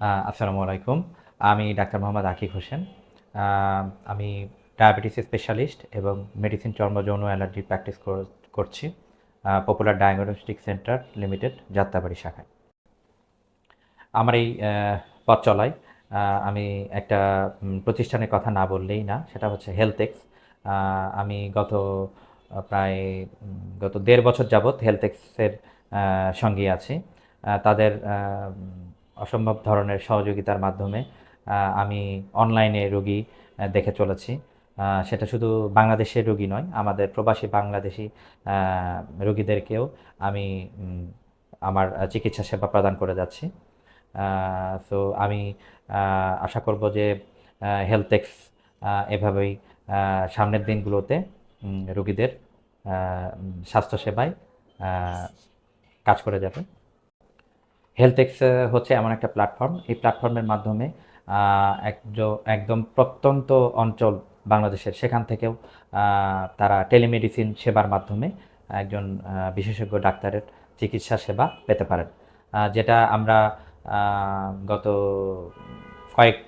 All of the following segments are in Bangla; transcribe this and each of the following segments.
আসসালামু আলাইকুম। আমি ডাক্তার মোহাম্মদ আকিব হোসেন। আমি ডায়াবেটিস স্পেশালিস্ট এবং মেডিসিন চর্ম যৌন অ্যালার্জি প্র্যাকটিস করছি popular diagnostic centre limited, Jatrabari শাখায়। আমার এই পথ চলায় আমি একটা প্রতিষ্ঠানের কথা না বললেই না, সেটা হচ্ছে হেলথেক্স আমি গত প্রায় গত দেড় বছর যাবৎ হেলথেক্সের সঙ্গে আছি। তাদের অসম্ভব ধরনের সহযোগিতার মাধ্যমে আমি অনলাইনে রোগী দেখে চলেছি। সেটা শুধু বাংলাদেশের রোগী নয়, আমাদের প্রবাসী বাংলাদেশি রোগীদেরকেও আমি আমার চিকিৎসা সেবা প্রদান করে যাচ্ছি। সো আমি আশা করব যে হেলথেক্স এভাবেই সামনের দিনগুলোতে রোগীদের স্বাস্থ্যসেবায় কাজ করে যাবে। হেলথেক্স হচ্ছে এমন একটা প্ল্যাটফর্ম এই প্ল্যাটফর্মের মাধ্যমে একদম প্রত্যন্ত অঞ্চল বাংলাদেশের, সেখান থেকেও তারা টেলিমেডিসিন সেবার মাধ্যমে একজন বিশেষজ্ঞ ডাক্তারের চিকিৎসা সেবা পেতে পারেন। যেটা আমরা গত কয়েক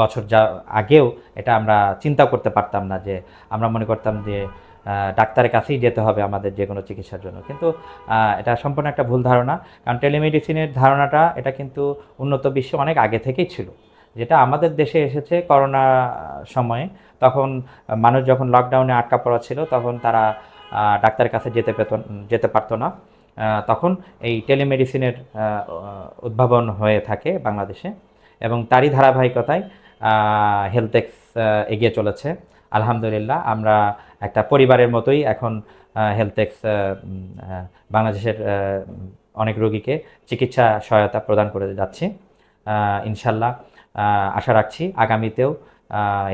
বছর যা আগেও এটা আমরা চিন্তা করতে পারতাম না যে, আমরা মনে করতাম যে ডাক্তারের কাছেই যেতে হবে আমাদের যে কোনো চিকিৎসার জন্য। কিন্তু এটা সম্পূর্ণ একটা ভুল ধারণা, কারণ টেলিমেডিসিনের ধারণাটা এটা কিন্তু উন্নত বিশ্বে অনেক আগে থেকেই ছিল। যেটা আমাদের দেশে এসেছে করোনা সময়ে, তখন মানুষ যখন লকডাউনে আটকা পড়া ছিল, তখন তারা ডাক্তারের কাছে যেতে পেত, যেতে পারতো না। তখন এই টেলিমেডিসিনের উদ্ভাবন হয়ে থাকে বাংলাদেশে এবং তারই ধারাবাহিকতায় হেলথেক্স এগিয়ে চলেছে। আলহামদুলিল্লাহ, আমরা একটা পরিবারের মতোই এখন হেলথেক্স বাংলাদেশের অনেক রোগীকে চিকিৎসা সহায়তা প্রদান করে যাচ্ছি। ইনশাল্লাহ আশা রাখছি আগামীতেও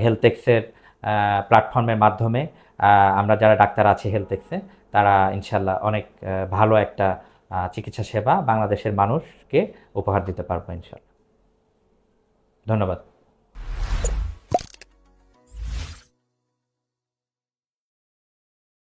হেলথেক্সের প্ল্যাটফর্মের মাধ্যমে আমরা যারা ডাক্তার আছি হেলথেক্সে তারা ইনশাল্লাহ অনেক ভালো একটা চিকিৎসা সেবা বাংলাদেশের মানুষকে উপহার দিতে পারব ইনশাল্লাহ। ধন্যবাদ।